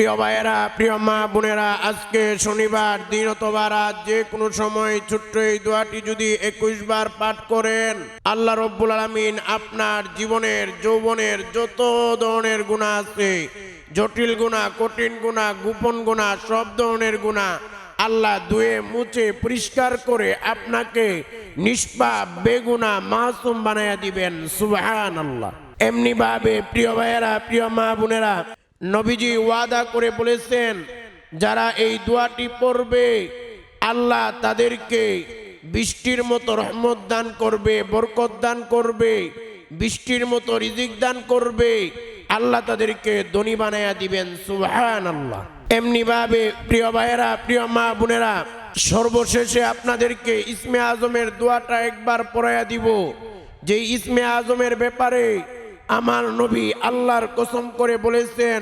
প্রিয় ভাইয়েরা, প্রিয় মা বোনেরা, আজকে শনিবার, দিন অথবা রাত, যে কোনো সময় ছোট্ট এই দোয়াটি যদি একুশ বার পাঠ করেন, আল্লাহ রব্বুল আলমিন আপনার জীবনের, যৌবনের যত ধরনের গুণা আছে, জটিল গুণা কঠিন গুণা গোপন গুণা সব ধরনের গুণা আল্লাহ ধুয়ে মুছে, পরিষ্কার করে আপনাকে নিষ্পাপ বেগুনা মাসুম বানাইয়া দিবেন সুবাহান আল্লাহ এমনি ভাবে প্রিয় ভাইয়েরা, প্রিয় মা বোনেরা নবীজি ওয়াদা করে বলেছেন, যারা এই দোয়াটি পড়বে, আল্লাহ তাদেরকে বৃষ্টির মতো রহমত দান করবে, বরকত দান করবে, বৃষ্টির মতো রিজিক দান করবে, আল্লাহ তাদেরকে ধনী বানাইয়া দিবেন সুবহান আল্লাহ এমনি ভাবে, প্রিয় ভাইয়েরা, প্রিয় মা বোনেরা, সর্বশেষে আপনাদেরকে ইসমে আজমের দোয়াটা একবার পড়াইয়া দিব। যে ইসমে আজমের ব্যাপারে আমার নবী আল্লাহর কসম করে বলেছেন,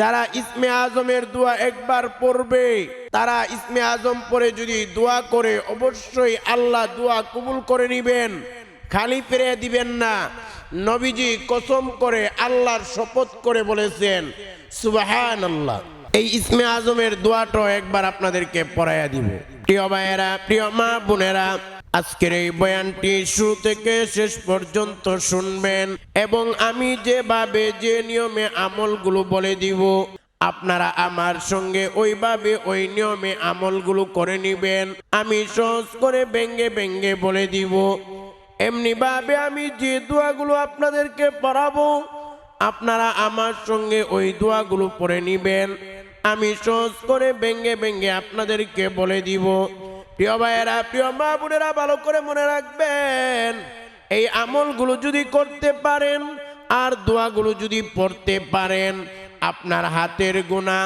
যারা ইসমে আজমের দোয়া একবার পড়বে, তারা ইসমে আজম পরে যদি দোয়া করে, অবশ্যই আল্লাহ দোয়া কবুল করে নিবেন। খালি ফিরে দিবেন না। নবীজি কসম করে আল্লাহর শপথ করে বলেছেন সুবাহান আল্লাহ এই ইসমে আজমের দোয়াটাও একবার আপনাদেরকে পড়াইয়া দিব। প্রিয় ভাইয়েরা, প্রিয় মা বোনেরা আজকের এই বয়ানটি শুরু থেকে শেষ পর্যন্ত শুনবেন এবং আমি যেভাবে যে নিয়মে আমলগুলো বলে দিব, আপনারা আমার সঙ্গে ওইভাবে ওই নিয়মে আমলগুলো করে নিবেন। আমি সহজ করে ব্যঙ্গে ব্যঙ্গে বলে দিব। এমনি ভাবে আমি যে দোয়াগুলো আপনাদেরকে পড়াবো, আপনারা আমার সঙ্গে ওই দোয়াগুলো পড়ে নিবেন। আমি সহজ করে ব্যঙ্গে ব্যঙ্গে আপনাদেরকে বলে দিব। প্রিয় ভাইয়েরা, প্রিয় মা বোনেরা, ভালো করে মনে রাখবেন, এই আমলগুলো যদি করতে পারেন আর দোয়াগুলো যদি পড়তে পারেন, আপনার হাতের গুণা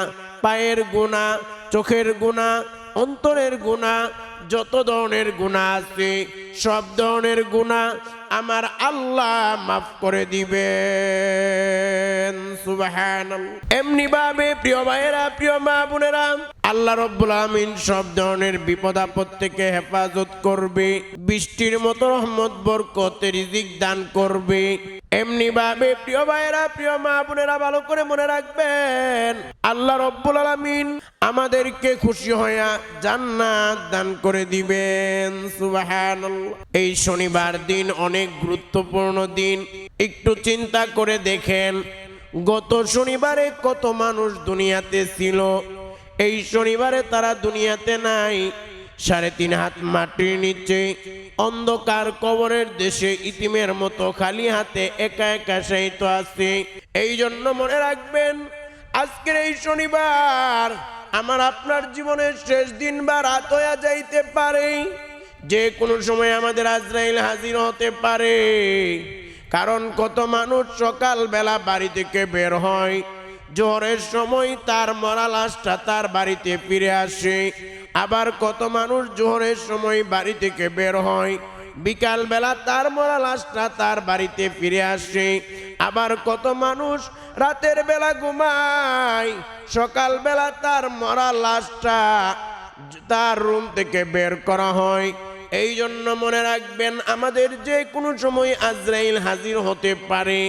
পায়ের গুণা চোখের গুণা অন্তরের গুণা যত ধরনের গুণা আছে, সব ধরনের গুণা আমার আল্লাহ মাফ করে দিবেন। সুবাহান এমনি ভাবে প্রিয় ভাইয়েরা, প্রিয় মা বোনেরা, আল্লাহ রব্বুল আমিন সব ধরনের বিপদ আপদ থেকে হেফাজত করবে, বৃষ্টির মতো রহমত, বরকতের রিজিক দান করবে। এমনি ভাবে প্রিয় ভাইয়েরা, প্রিয় মা বোনেরা, ভালো করে মনে রাখবেন, আল্লাহ রব্বুল আলামিন আমাদেরকে খুশি হইয়া জান্নাত দান করে দিবেন। সুবাহান এই শনিবার দিন অনেক গুরুত্বপূর্ণ দিন। একটু চিন্তা করে দেখেন, গত শনিবারে কত মানুষ দুনিয়াতে ছিল, এই শনিবারে তারা দুনিয়াতে নাই। সাড়ে তিন হাত মাটির নিচে, অন্ধকার কবরের দেশে ইতিমের মতো খালি হাতে একা একা সাহিত্য আছে। এই জন্য মনে রাখবেন, আজকের এই শনিবার আমার আপনার জীবনের শেষ দিন বা রাত হইয়া যাইতে পারে। যে কোনো সময় আমাদের আজরাইল হাজির হতে পারে। কারণ কত মানুষ সকাল বেলা বাড়ি থেকে বের হয় জ্বরের সময় তার মরা লাশটা তার বাড়িতে ফিরে আসে। আবার কত মানুষ জোহরের সময় বাড়ি থেকে বের হয় বিকাল বেলা তার মরা লাশটা তার বাড়িতে ফিরে আসে। আবার কত মানুষ রাতের বেলা ঘুমায় সকাল বেলা তার মরা লাশটা তার রুম থেকে বের করা হয়। এই জন্য মনে রাখবেন, আমাদের যে কোনো সময় আজরাইল হাজির হতে পারে,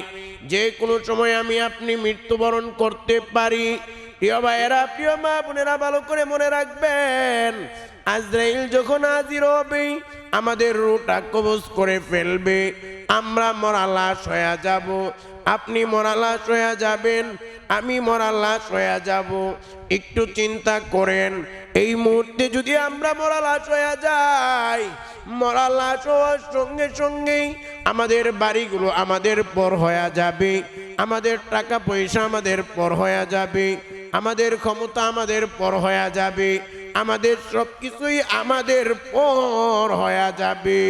যে কোনো সময় আমি আপনি মৃত্যুবরণ করতে পারি। প্রিয় ভাইয়েরা, প্রিয় মা বোনেরা, ভালো করে মনে রাখবেন, আজরাইল যখন হাজির হবে, আমাদের রুটা কবজ করে ফেলবে। আমরা মরা লাশ হয়ে যাব। আপনি মরা লাশ হয়ে যাবেন, আমি মরা লাশ হয়ে যাব। একটু চিন্তা করেন, এই মুহূর্তে যদি আমরা মরা লাশ হয়ে যাই মরা লাশ হওয়ার সঙ্গে সঙ্গেই আমাদের বাড়িগুলো আমাদের পর হয়ে যাবে, আমাদের টাকা পয়সা আমাদের পর হয়ে যাবে। আমাদের ক্ষমতা আমাদের পর হয়ে যাবে। আমাদের সব কিছুই আমাদের পর হয়ে যাবে।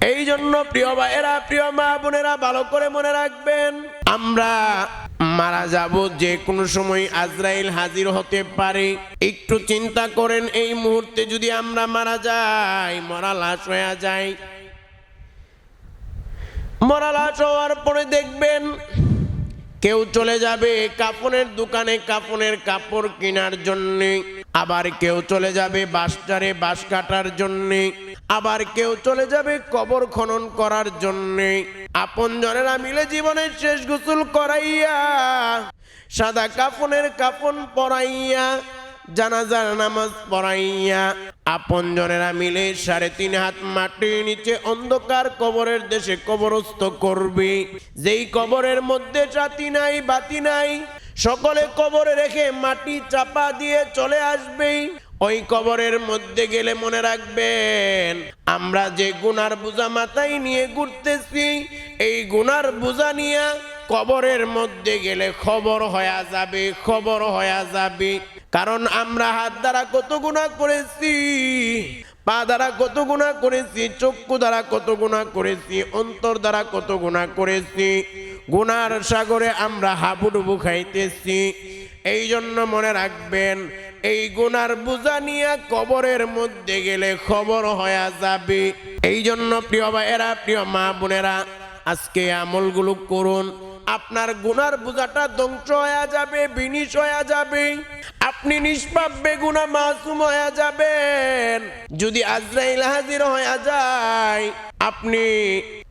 এই জন্য প্রিয় ভাইয়েরা, প্রিয় মা বোনেরা, ভালো করে মনে রাখবেন, আমরা মারা যাব যে কোনো সময় আজরাইল হাজির হতে পারে। একটু চিন্তা করেন, এই মুহূর্তে যদি আমরা মারা যাই, মরা লাশ হয়ে যায়। মরা লাশ হওয়ার পরে দেখবেন কেউ চলে যাবে কাপড়ের দোকানে কাপড়ের কাপড় কেনার জন্যে। আবার কেউ চলে যাবে বাসটারে বাস কাটার জন্যে। আবার কেউ চলে যাবে কবর খনন করার জন্যে। আপন জনেরা মিলে জীবনের শেষ গোসল করাইয়া, সাদা কাপনের কাফন পরাইয়া জানাজার নামাজ পড়াইয়া আপনজনেরা মিলে সাড়ে তিন হাত মাটির নিচে অন্ধকার কবরের দেশে কবরস্থ করবে। যেই কবরের মধ্যে জাতি নাই, বাতি নাই, সকলে কবরে রেখে মাটি চাপা দিয়ে চলে আসবে। ওই কবরের মধ্যে গেলে মনে রাখবেন, আমরা যে গুনার বোঝা মাথায় নিয়ে ঘুরতেছি, এই গুনার বোঝা নিয়ে কবরের মধ্যে গেলে খবর হয়ে যাবে, খবর হয়ে যাবে। কারণ আমরা হাত দ্বারা কত গুণা করেছি, পা দ্বারা কত গুণা করেছি, চক্ষু দ্বারা কত গুণা করেছি, অন্তর দ্বারা কত গুণা করেছি, গুনার সাগরে আমরা হাবুডুবু খাইতেছি। এই জন্য মনে রাখবেন, এই গুনার বোঝা নিয়ে কবরের মধ্যে গেলে খবর হয়ে যাবে। এই জন্য প্রিয় ভাইয়েরা, প্রিয় মা বোনেরা, আজকে আমলগুলো করুন। আপনার গুনার বোঝাটা ধ্বংস হয়ে যাবে, বিনিশ হয়ে যাবে। আপনি নিষ্পাপ, বেগুনা মাসুম হয়ে যাবেন। যদি আজরাইল হাজির হয়ে যায়, আপনি,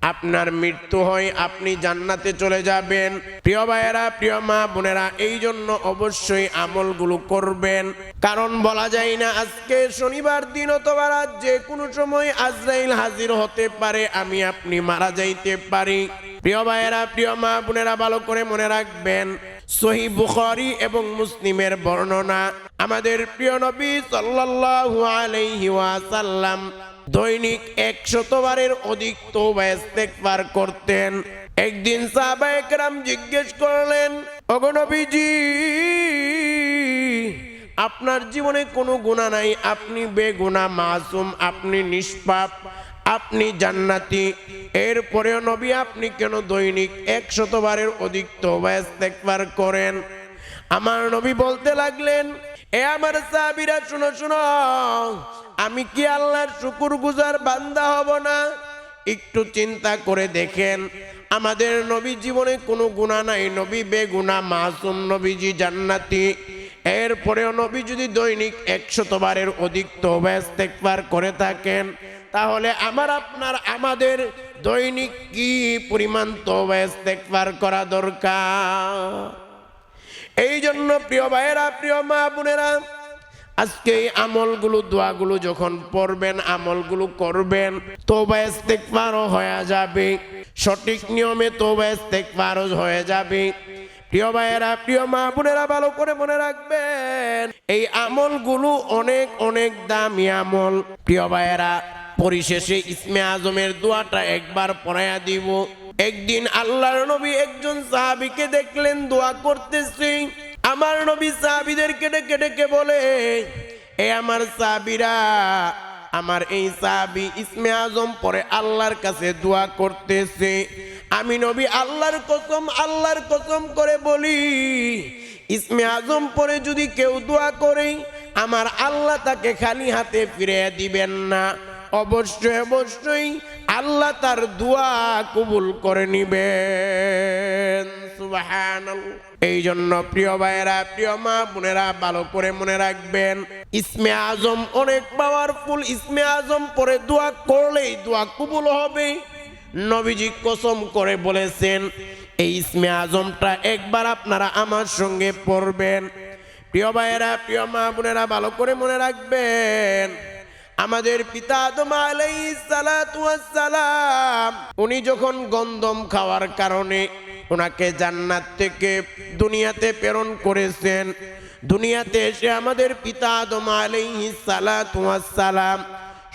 আপনার মৃত্যু হয় আপনি জান্নাতে চলে যাবেন। প্রিয় ভাইয়েরা, প্রিয় মা বোনেরা এই জন্য অবশ্যই আমলগুলো করবেন। কারণ বলা যায় না, আজকে শনিবার দিন অথবা রাত যে কোনো সময় আজরাইল হাজির হতে পারে, আমি আপনি মারা যাইতে পারি। প্রিয় ভাইয়েরা, প্রিয় মা বোনেরা, ভালো করে মনে রাখবেন, সহি বুখারী এবং মুসলিমের বর্ণনা আমাদের প্রিয় নবী সাল্লাল্লাহু আলাইহি ওয়াসাল্লাম দৈনিক একশতবারের অধিক তওবা ইস্তেগফার করতেন। একদিন সাহাবা একরাম জিজ্ঞেস করলেন, ওগো নবীজি, আপনার জীবনে কোনো গুণা নাই? আপনি বেগুনা মাসুম, আপনি নিষ্পাপ। আপনি জান্নাতি। এরপরেও নবী আপনি কেন দৈনিক একশতবারের অধিক তওবা ইস্তেগফার করেন? আমার নবী বলতে লাগলেন, এ আমার সাহাবীরা, শুনো শুনো, আমি কি আল্লাহর শুকুর গুজার বান্দা হব না? একটু চিন্তা করে দেখেন, আমাদের নবী জীবনে কোনো গুণা নাই। নবী বেগুনা মাসুম নবীজি জান্নাতি। এরপরেও নবী যদি দৈনিক একশতবারের অধিক তওবা ইস্তেগফার করে থাকেন তাহলে আমার আপনার, আমাদের দৈনিক কি পরিমাণ ইস্তেগফার করা দরকার? এই জন্য প্রিয় ভাইয়েরা, প্রিয় মা বোনেরা, আজকে এই আমলগুলো, দোয়াগুলো যখন পড়বেন, আমলগুলো করবেন ইস্তেগফারও হয়ে যাবে। সঠিক নিয়মে তওবা ইস্তেগফারও হয়ে যাবে। প্রিয় ভাইয়েরা, প্রিয় মা বোনেরা, ভালো করে মনে রাখবেন, এই আমলগুলো অনেক অনেক দামি আমল। প্রিয় ভাইয়েরা পরিশেষে ইসমে আজমের দোয়াটা একবার পড়াইয়া দিব। একদিন আল্লাহর নবী একজন সাহাবীকে দেখলেন, দোয়া করতেছে। আমার নবী সাহাবীদেরকে ডেকে ডেকে বলে, এ আমার সাহাবীরা, আমার এই সাহাবি ইসমে আজম পরে আল্লাহর কাছে দোয়া করতেছে। আমি নবী আল্লাহর কসম আল্লাহর কসম করে বলি, ইসমে আজম পরে যদি কেউ দোয়া করে, আমার আল্লাহ তাকে খালি হাতে ফিরে দিবেন না। অবশ্যই অবশ্যই আল্লাহ তার দোয়া কবুল করে নিবেন। এই জন্য প্রিয় ভাইয়েরা, প্রিয় মা বোনেরা, ভালো করে মনে রাখবেন, ইসমে আজম অনেক পাওয়ারফুল ইসমে আজম পরে দোয়া করলেই দোয়া কবুল হবে। নবীজি কসম করে বলেছেন, এই ইসমে আজমটা একবার আপনারা আমার সঙ্গে পড়বেন। প্রিয় ভাইয়েরা, প্রিয় মা বোনেরা, ভালো করে মনে রাখবেন আমাদের পিতা আদম সালাম, উনি যখন গন্ধম খাওয়ার কারণে ওনাকে জান্নাত থেকে দুনিয়াতে প্রেরণ করেছেন, দুনিয়াতে এসে আমাদের পিতা আদম সালাম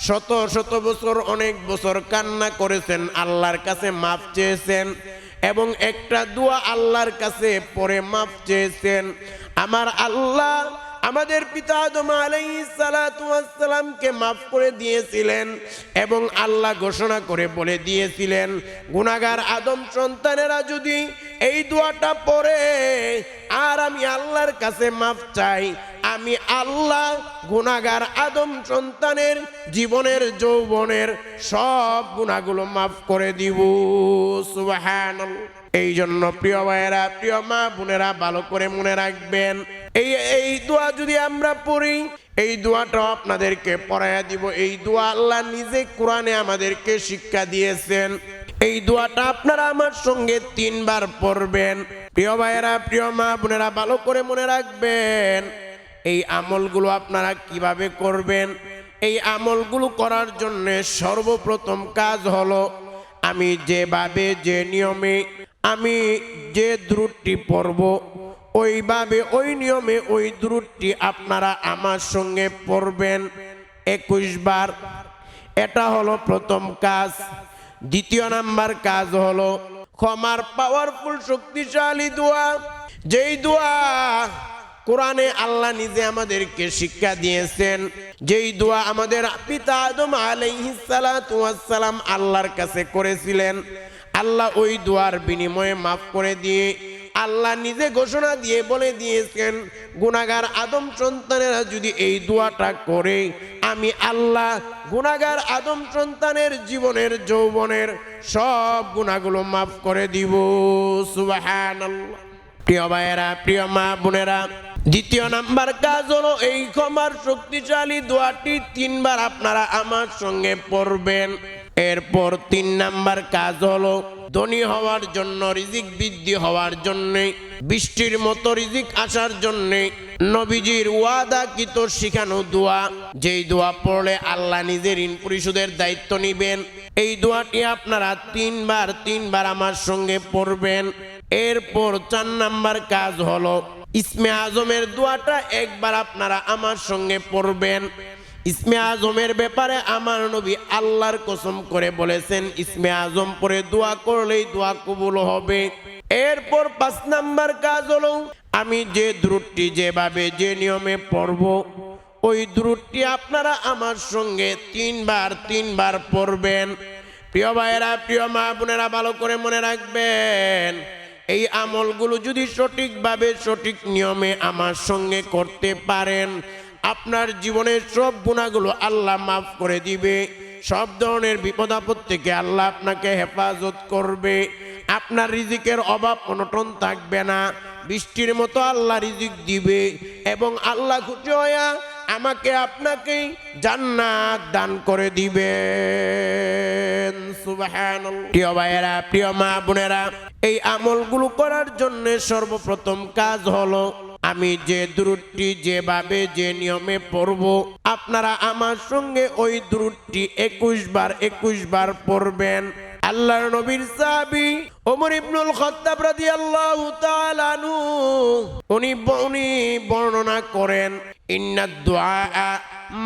শত শত বছর, অনেক বছর কান্না করেছেন, আল্লাহর কাছে মাফ চেয়েছেন এবং একটা দোয়া আল্লাহর কাছে পরে মাফ চেয়েছেন। আমার আল্লাহ আমাদের পিতা আদম আলাইসালামকে মাফ করে দিয়েছিলেন এবং আল্লাহ ঘোষণা করে বলে দিয়েছিলেন গুনাগার আদম সন্তানেরা যদি এই দোয়াটা পড়ে, আর আমি আল্লাহর কাছে মাফ চাই আমি আল্লাহ গুনাগার আদম সন্তানের, জীবনের যৌবনের সব গুণাগুলো মাফ করে দিব। সুবহানাল্লাহ। এই জন্য প্রিয় ভাইয়েরা, প্রিয় মা বোনেরা, ভালো করে মনে রাখবেন, এই এই দোয়া যদি আমরা পড়ি, এই দোয়াটাও আপনাদেরকে পড়াইয়া দিব। এই দোয়া আল্লাহ নিজে কোরআনে আমাদেরকে শিক্ষা দিয়েছেন। এই দোয়াটা আপনারা আমার সঙ্গে তিনবার পড়বেন। প্রিয় ভাইয়েরা, প্রিয় মা বোনেরা, ভালো করে মনে রাখবেন এই আমলগুলো আপনারা কীভাবে করবেন? এই আমলগুলো করার জন্য সর্বপ্রথম কাজ হলো, আমি যেভাবে, যে নিয়মে, আমি যে দ্রুটটি পড়ব, ওইভাবে, ওই নিয়মে ওই দ্রুটটি আপনারা আমার সঙ্গে পড়বেন একুশ বার। এটা হলো প্রথম কাজ। দ্বিতীয় নাম্বার কাজ হলো, ক্ষমার পাওয়ারফুল শক্তিশালী দোয়া। যেই দোয়া কোরআনে আল্লাহ নিজে আমাদেরকে শিক্ষা দিয়েছেন, যেই দোয়া আমাদের পিতা আদম আলাইহিসালাম আল্লাহর কাছে করেছিলেন, আল্লাহ ওই দোয়ার বিনিময়ে মাফ করে দিয়ে, আল্লাহ নিজে ঘোষণা দিয়ে বলে দিয়েছেন গুনাগার আদম সন্তানেরা যদি এই দোয়াটা করে, আমি আল্লাহ গুনাগার আদম সন্তানের জীবনের যৌবনের সব গুণাগুলো মাফ করে দিব। সুবহানাল্লাহ। প্রিয় ভাইয়েরা, প্রিয় মা বোনেরা দ্বিতীয় নাম্বার কাজ হলো এই ক্ষমার শক্তিশালী দোয়াটি তিনবার আপনারা আমার সঙ্গে পড়বেন। এরপর তিন নাম্বার কাজ হলো ধনী হওয়ার জন্য, রিজিক বৃদ্ধি হওয়ার জন্য, বৃষ্টির মতো রিজিক আসার জন্য নবীজির ওয়াদাকৃত শিখানো দোয়া। যেই দোয়া পড়লে আল্লাহ নিজের ঋণ পরিশোধের দায়িত্ব নিবেন। এই দোয়াটি আপনারা তিনবার তিনবার আমার সঙ্গে পড়বেন। এরপর চার নাম্বার কাজ হলো ইসমে আজমের দোয়াটা একবার আপনারা আমার সঙ্গে পড়বেন। ইসমে আজমের ব্যাপারে আমার নবী আল্লাহর কসম করে বলেছেন, ইসমে আজম পরে দোয়া করলেই দোয়া কবুল হবে। এরপর পাঁচ নাম্বার কাজ হলো, আমি যে দ্রুটটি যেভাবে যে নিয়মে পড়ব, ওই দ্রুটটি আপনারা আমার সঙ্গে তিনবার তিনবার পড়বেন। প্রিয় ভাইয়েরা, প্রিয় মা বোনেরা, ভালো করে মনে রাখবেন এই আমলগুলো যদি সঠিকভাবে সঠিক নিয়মে আমার সঙ্গে করতে পারেন, আপনার জীবনের সব গুণাগুলো আল্লাহ মাফ করে দিবে। সব ধরনের বিপদ আপদ থেকে আল্লাহ আপনাকে হেফাজত করবে। আপনার রিজিকের অভাব অনটন থাকবে না। বৃষ্টির মতো আল্লাহ রিজিক দিবে এবং আল্লাহ খুশি হইয়া আমাকে আপনাকে জান্নাত দান করে দিবেন। প্রিয় ভাইয়েরা, প্রিয় মা বোনেরা, এই আমলগুলো করার জন্য সর্বপ্রথম কাজ হলো, আমি যে দ্রুটটি যেভাবে যে নিয়মে পড়ব, আপনারা আমার সঙ্গে ওই দ্রুটটি একুশ বার একুশ বার পড়বেন। আল্লাহর নবীর সাহাবী ওমর ইবনুল খাত্তাব রাদিয়াল্লাহু তাআলা আনহু, উনি উনি বর্ণনা করেন ইন্নাদ দুআ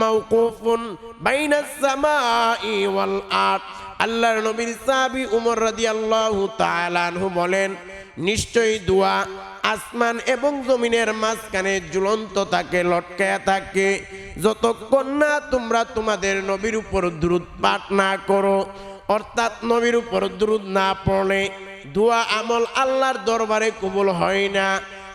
মাওকুফুন বাইনাস সামাই ওয়াল আরদ। আল্লাহর নবীর সাহাবী উমর রাদিয়াল্লাহু তাআলা আনহু বলেন, নিশ্চয়ই দোয়া আসমান এবং জমিনের মাঝখানে ঝুলন্ত থাকে লটকায়া থাকে। যতক্ষণ না তোমরা তোমাদের নবীর উপর দ্রুত পাঠ না করো অর্থাৎ নবীর উপর দ্রুত না পড়লে দোয়া আমল আল্লাহর দরবারে কবুল হয় না।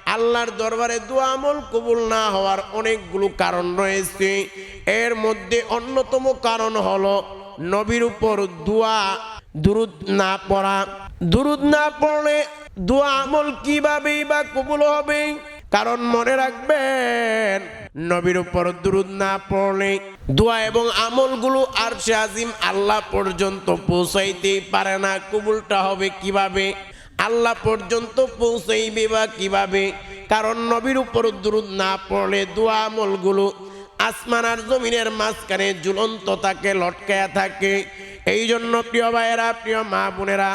আল্লাহর দরবারে দোয়া আমল কবুল না হওয়ার অনেকগুলো কারণ রয়েছে। এর মধ্যে অন্যতম কারণ হলো নবীর উপর দোয়া, দুরুদ না পড়া। দুরুদ না পড়লে দোয়া আমল কিভাবেই বা কবুল হবে? কারণ মনে রাখবেন, নবীর উপর দুরুদ না পড়লে দোয়া এবং আমলগুলো আর সে আজিম আল্লাহ পর্যন্ত পৌঁছাইতেই পারে না। কবুলটা হবে কীভাবে? আল্লাহ পর্যন্ত পৌঁছাইবে বা কীভাবে? কারণ নবীর উপর দুরুদ না পড়লে দোয়া আমলগুলো আসমান আর জমিনের মাঝখানে ঝুলন্ত থাকে লটকায়া থাকে। এই জন্য প্রিয় ভাইয়েরা, প্রিয় মা বোনেরা,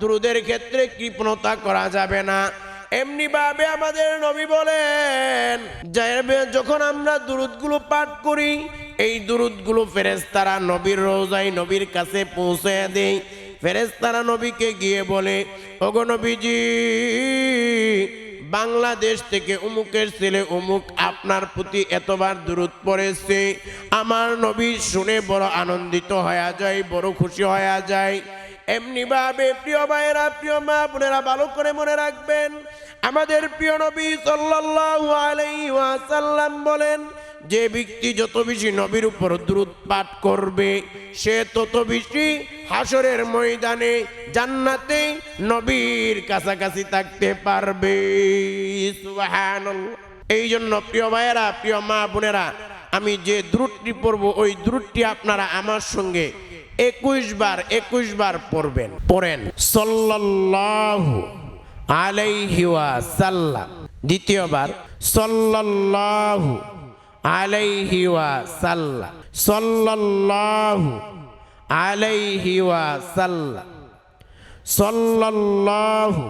দুরুদের ক্ষেত্রে কৃপণতা করা যাবে না। এমনি ভাবে আমাদের নবী বলেন যখন আমরা দুরুদগুলো পাঠ করি, এই দুরুদগুলো ফেরেস্তারা নবীর রোজাই নবীর কাছে পৌঁছে দেয়। ফেরেস্তারা নবীকে গিয়ে বলে, ওগো নবীজি, বাংলাদেশ থেকে উমুকের ছেলে উমুক আপনার প্রতি এতবার দূরত পড়েছে। আমার নবী শুনে বড় আনন্দিত হয়ে যায়, বড় খুশি হয়ে যায়। এমনি ভাবে প্রিয় ভাইয়েরা, প্রিয় মা বোনেরা ভালো করে মনে রাখবেন আমাদের প্রিয় নবী সাল্লাল্লাহু আলাইহি ওয়াসাল্লাম বলেন, যে ব্যক্তি যত বেশি নবীর উপর দ্রুত পাঠ করবে, সে তত বেশি হাসরের ময়দানে, জান্নাতে নবীর কাছাকাছি থাকতে পারবে। এই জন্য প্রিয় ভাইয়েরা, প্রিয় মা বোনেরা, আমি যে দ্রুতটি পড়ব, ওই দ্রুতটি আপনারা আমার সঙ্গে একুশ বার একুশ বার পড়বেন পড়েন, সাল্লাল্লাহু আলাইহিওয়া সাল্লাম দ্বিতীয়বার, সল্লাল্লাহু আলাইহিওয়া সাল্লাম সল্লাল্লাহু আলাইহিওয়া সাল্লাম সল্লাল্লাহু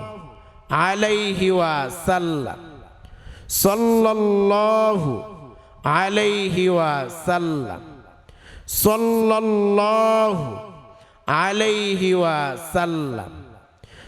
আলাইহিওয়া সাল্লাম সল্লাল্লাহু আলাইহিওয়া সাল্লাম সল্লাল্লাহু আলাইহিওয়া সাল্লাম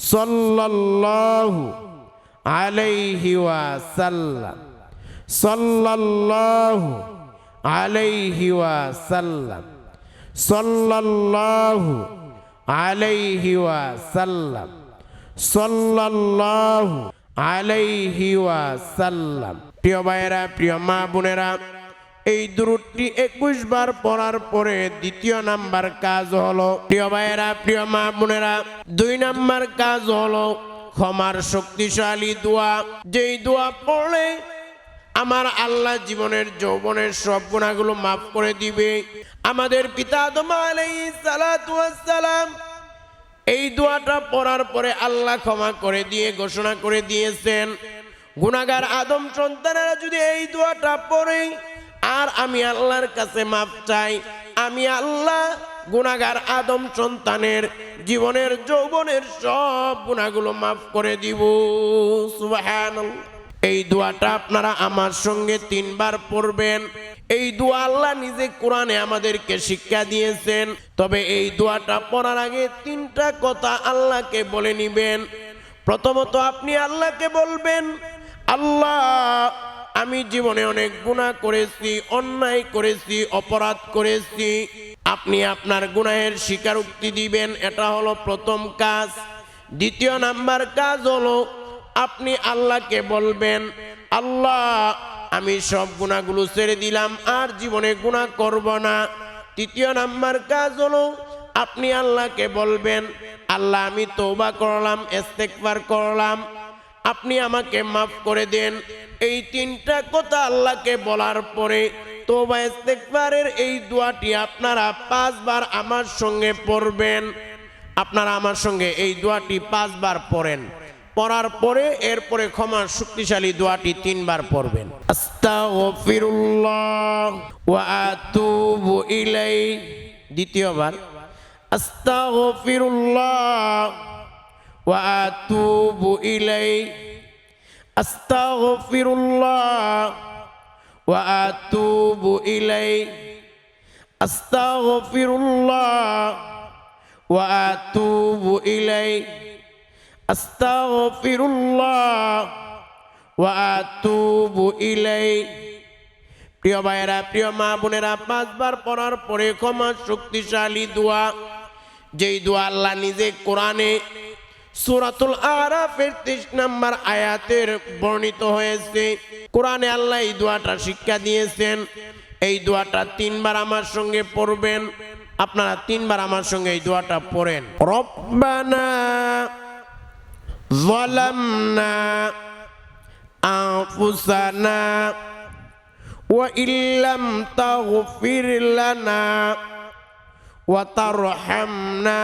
সাল্লাল্লাহু আলাইহি ওয়াসাল্লাম। সাল্লাল্লাহু আলাইহি ওয়াসাল্লাম। সাল্লাল্লাহু আলাইহি ওয়াসাল্লাম। সাল্লাল্লাহু আলাইহি ওয়াসাল্লাম। প্রিয় ভাইয়েরা, প্রিয় মা বোনেরা এই দূরটি একুশ বার পড়ার পরে দ্বিতীয় নাম্বার কাজ হলো। প্রিয় ভাইয়েরা, প্রিয় মা বোনেরা, দুই নাম্বার কাজ হলো ক্ষমার শক্তিশালী দোয়া। যেই দোয়া পড়লে আমার আল্লাহ জীবনের যৌবনের সব গুণাগুলো মাফ করে দিবে। আমাদের পিতা আদম সালাম এই দোয়াটা পড়ার পরে আল্লাহ ক্ষমা করে দিয়ে ঘোষণা করে দিয়েছেন। গুনাগার আদম সন্তানেরা যদি এই দোয়াটা পড়ে আর আমি আল্লাহর কাছে মাপ চাই। আমি আল্লাহ গুনাগার আদম সন্তানের জীবনের, যৌবনের সব গুণাগুলো মাফ করে দিব। এই দোয়াটা আপনারা আমার সঙ্গে তিনবার পড়বেন। এই দোয়া আল্লাহ নিজে কোরআনে আমাদেরকে শিক্ষা দিয়েছেন। তবে এই দোয়াটা পড়ার আগে তিনটা কথা আল্লাহকে বলে নিবেন। প্রথমত আপনি আল্লাহকে বলবেন, আল্লাহ আমি জীবনে অনেক গুনাহ করেছি, অন্যায় করেছি, অপরাধ করেছি। আপনি আপনার গুনাহের স্বীকারোক্তি দিবেন, এটা হলো প্রথম কাজ। দ্বিতীয় নাম্বার কাজ হলো, আপনি আল্লাহকে বলবেন, আল্লাহ, আমি সব গুণাগুলো ছেড়ে দিলাম, আর জীবনে গুণা করব না। তৃতীয় নাম্বার কাজ হলো, আপনি আল্লাহকে বলবেন, আল্লাহ, আমি তৌবা করলাম ইস্তেকবার করলাম। আপনি আমাকে মাফ করে দেন। এই তিনটা কথা আল্লাহকে বলার পরে তোবা ইস্তেকবারের এই দোয়াটি আপনারা পাঁচবার আমার সঙ্গে পড়বেন। আপনারা আমার সঙ্গে এই দোয়াটি পাঁচবার পড়েন। পড়ার পরে এরপরে ক্ষমার শক্তিশালী দোয়াটি তিনবার পড়বেন। আস্তাগফিরুল্লাহ ওয়া আতুবু ইলাই দ্বিতীয়বার, আস্তাগফিরুল্লাহ ওয়া আতুবু ইলাই astaghfirullah wa atubu إليه astaghfirullah wa atubu إليه astaghfirullah wa atubu إليه প্রিয় ভাইয়েরা প্রিয় মা বোনেরা পাঁচবার পড়ার পরে ক্ষমা শক্তিশালী দোয়া যেই দোয়া আল্লাহ নিজে কোরআনে সূরাতুল আরাফের 23 নম্বর আয়াতের বর্ণিত হয়েছে কোরআনে আল্লাহ এই দোয়াটা শিক্ষা দিয়েছেন এই দোয়াটা তিনবার আমার সঙ্গে পড়বেন আপনারা তিনবার আমার সঙ্গে এই দোয়াটা পড়েন রব্বানা ظلمنا أنفسنا وإن لم تغفر لنا وترحمنا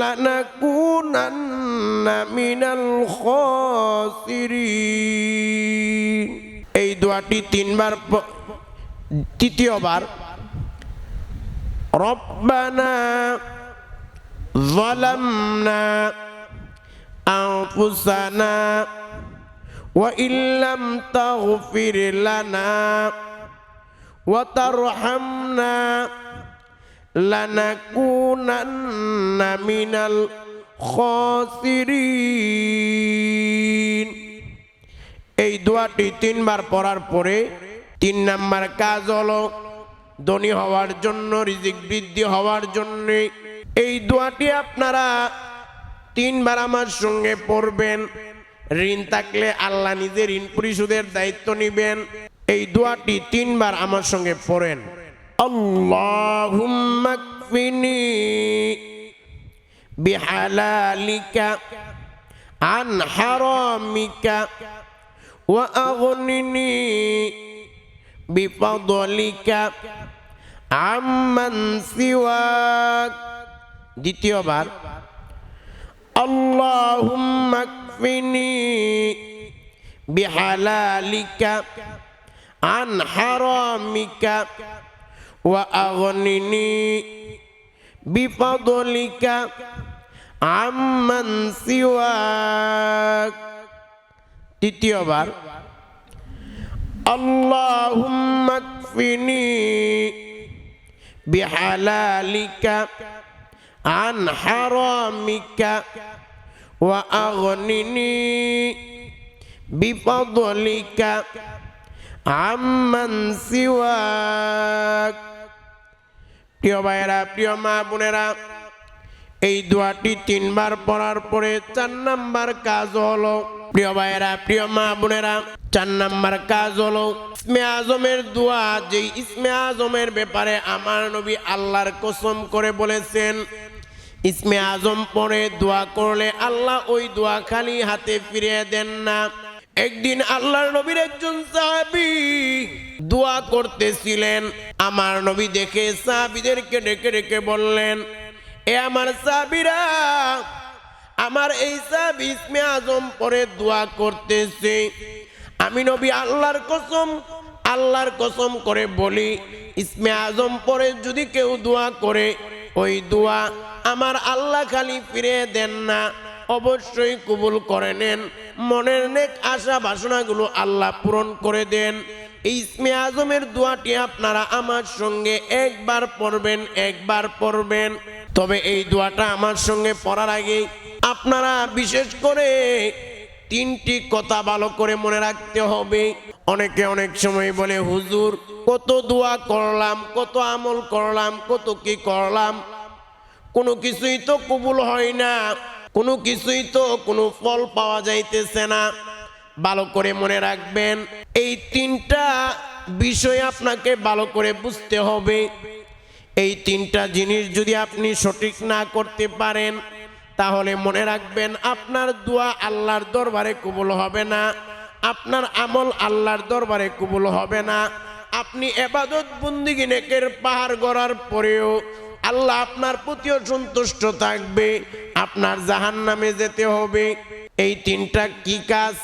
لنكونن من الخاسرين এই দোয়াটি তিনবার প- তৃতীয়বার রব্বানা ظلمنا أنفسنا وإن لم تغفر لنا وترحمنا لنكونن من الخاسرين এই দোয়াটি তিনবার পড়ার পরে তিন নাম্বার কাজ হলো ধনী হওয়ার জন্য রিজিক বৃদ্ধি হওয়ার জন্য এই দোয়াটি আপনারা তিনবার আমার সঙ্গে পড়বেন ঋণ থাকলে আল্লাহ নিজে ঋণ পরিশোধের দায়িত্ব নিবেন এই দোয়াটি তিনবার আমার সঙ্গে পড়েন আল্লাহুম্মা কফিনি বিহালালিকা আন হারামিকা وأغنني بفضلك عمن سواك দ্বিতীয়বার اللهم اكفني بحلالك عن حرامك وأغنني بفضلك عمن سواك তৃতীয়বার اللهم اكفني بحلالك عن حرامك وأغنني بفضلك عمن سواك প্রিয় ভাইয়েরা, প্রিয় মা বোনেরা, এই দোয়াটি তিনবার পড়ার পরে চার নাম্বার কাজ হলো, প্রিয় ভাইয়েরা, প্রিয় মা বোনেরা, চার নাম্বার কাজ হলো, ইসমে আজমের দোয়া যে ইসমে আজমের ব্যাপারে আমার নবী আল্লাহর কসম করে বলেছেন, ইসমে আজম পরে দোয়া করলে আল্লাহ ওই দোয়া খালি হাতে ফিরিয়ে দেন না। একদিন আল্লাহর নবীর একজন সাহাবী দোয়া করতেছিলেন। আমার নবী দেখে সাহাবীদেরকে ডেকে ডেকে বললেন, এ আমার সাবিরা আমার এই সাব ইসমে আজম পরে দোয়া করতেছে। আমি নবী আল্লাহর কসম আল্লাহর কসম করে বলি, ইসমে আজম পরে যদি কেউ দোয়া করে, ওই দোয়া আমার আল্লাহ খালি ফিরে দেন না, অবশ্যই কবুল করে নেন। মনের নেক আশা বাসনাগুলো আল্লাহ পূরণ করে দেন। ইসমে আজমের দোয়াটি আপনারা আমার সঙ্গে একবার পড়বেন একবার পড়বেন। তবে এই দোয়াটা আমার সঙ্গে পড়ার আগে আপনারা বিশেষ করে তিনটি কথা ভালো করে মনে রাখতে হবে। অনেকে অনেক সময় বলে, হুজুর, কত দোয়া করলাম, কত আমল করলাম, কত কি করলাম? কোনো কিছুই তো কবুল হয় না। কোনো কিছুই তো কোনো ফল পাওয়া যাইতেছে না। ভালো করে মনে রাখবেন, এই তিনটা বিষয় আপনাকে ভালো করে বুঝতে হবে। এই তিনটা জিনিস যদি আপনি সঠিক না করতে পারেন, তাহলে মনে রাখবেন আপনার দোয়া আল্লাহর দরবারে কবুল হবে না, আপনার আমল আল্লাহর দরবারে কবুল হবে না। আপনি এবাদত বন্দিগিনেকের পাহাড় গড়ার পরেও আল্লাহ আপনার প্রতিও সন্তুষ্ট থাকবে, আপনার জাহান নামে যেতে হবে। এই তিনটা কি কাজ?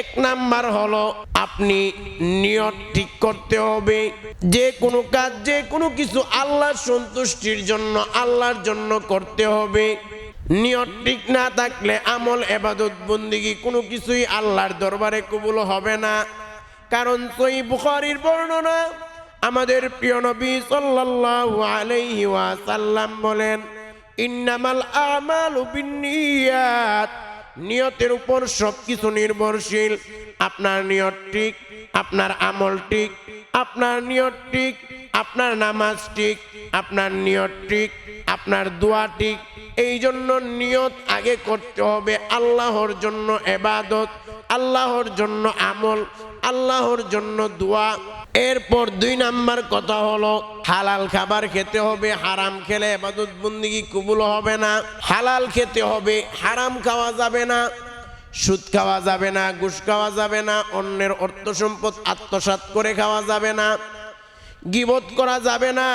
এক নাম্বার হলো আপনি নিয়ত ঠিক করতে হবে। যে কোনো কাজ, যে কোনো কিছু আল্লাহর সন্তুষ্টির জন্য, আল্লাহর জন্য করতে হবে। নিয়ত ঠিক না থাকলে আমল, এবাদত, বন্দিগি কোনো কিছুই আল্লাহর দরবারে কবুল হবে না। কারণ সই বুখারির বর্ণনা আমাদের প্রিয় নবী সাল্লাল্লাহু আলাইহি ওয়াসাল্লাম বলেন, ইন্নামাল আমালু বিন্নিয়াত। নিয়তের উপর সবকিছু নির্ভরশীল। আপনার নিয়ত ঠিক, আপনার আমল ঠিক, আপনার নিয়ত ঠিক, আপনার নামাজ ঠিক, আপনার নিয়ত ঠিক, আপনার দোয়া ঠিক। এই জন্য নিয়ত আগে করতে হবে আল্লাহর জন্য এবাদত, আল্লাহর জন্য আমল, আল্লাহর জন্য দোয়া এরপর দুই নাম্বার কথা হলো, হালাল খাবার খেতে হবে, হারাম খেলে এবাদত বন্দিগি কবুল হবে না। হালাল খেতে হবে, হারাম খাওয়া যাবে না। সুদ খাওয়া যাবে না, ঘুষ খাওয়া যাবে না, অন্যের অর্থ সম্পদ আত্মসাৎ করে খাওয়া যাবে না। গিবত করা যাবে না,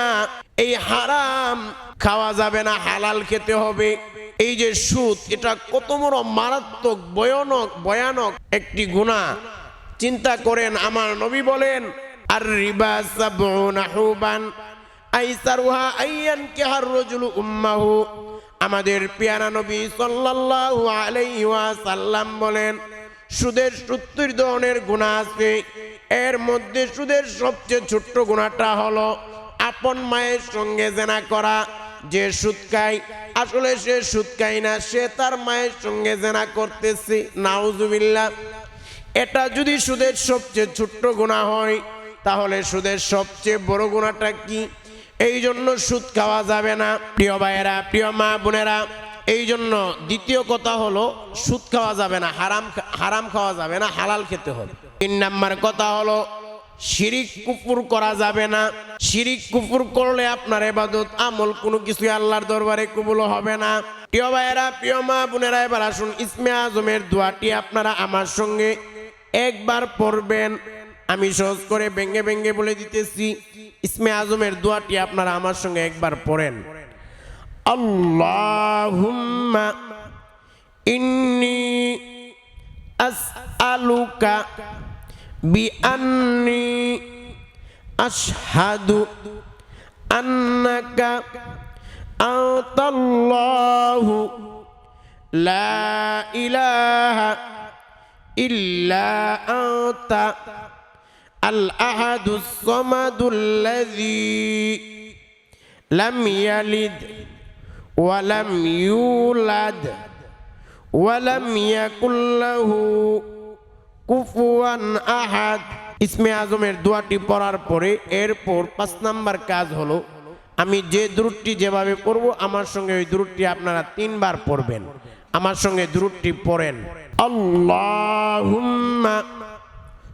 এই হারাম খাওয়া যাবে না, হালাল খেতে হবে। এই যে সুদ, এটা কত বড় মারাত্মক, ভয়ানক ভয়ানক একটি গুণা চিন্তা করেন, আমার নবী বলেন আর রিবা সাবউনা হুবান আইসারুহা আইয়ান কিহার রাজুলু উম্মাহু আমাদের পেয়ারা নবী সাল্লাল্লাহু আলাইহি ওয়াসাল্লাম বলেন, সুদের সত্তর ধরনের গুণা আছে। এর মধ্যে সুদের সবচেয়ে ছোট্ট গুণাটা হলো আপন মায়ের সঙ্গে জেনা করা, যে সুদ খায়। আসলে সে সুদ খায় না, সে তার মায়ের সঙ্গে জেনা করতেছে, নাউজুবিল্লাহ। এটা যদি সুদের সবচেয়ে ছোট্ট গুণা হয় তাহলে সুদের সবচেয়ে বড় গুণাটা কি? এই জন্য সুদ খাওয়া যাবে না, প্রিয় ভাইয়েরা, প্রিয় মা বোনেরা। এই জন্য দ্বিতীয় কথা হলো, সুদ খাওয়া যাবে না, হারাম হারাম খাওয়া যাবে না, হালাল খেতে হবে। তিন নাম্বার কথা হলো, শিরিক কুপুর করা যাবে না। শিরিক কুপুর করলে আপনার এবাদত, আমল কোনো কিছু আল্লাহর দরবারে কবুল হবে না। প্রিয় ভাইয়েরা, প্রিয় মা বোনেরা, এবার আসুন, ইসমে আজমের দোয়াটি আপনারা আমার সঙ্গে একবার পড়বেন। আমি সহজ করে ভেঙ্গে ভেঙ্গে বলে দিতেছি, ইসমে আজমের দোয়াটি আপনারা আমার সঙ্গে একবার পড়েন। আল্লাহুম্মা ইন্নি আসআলুকা বিআন্নি আশহাদু আন্নাকা আনতাল্লাহু লা ইলাহা ইল্লা আনতা। الأحد الصمد الذي لم يلد ولم يولد ولم يكن له কুফুয়ান আহাদ ইসমে আজমের দোয়াটি পড়ার পরে এরপর পাঁচ নাম্বার কাজ হলো আমি যে দূরটি যেভাবে পড়ব আমার সঙ্গে ওই দূরটি আপনারা তিনবার পড়বেন আমার সঙ্গে দূরটি পড়েন আল্লাহুম্মা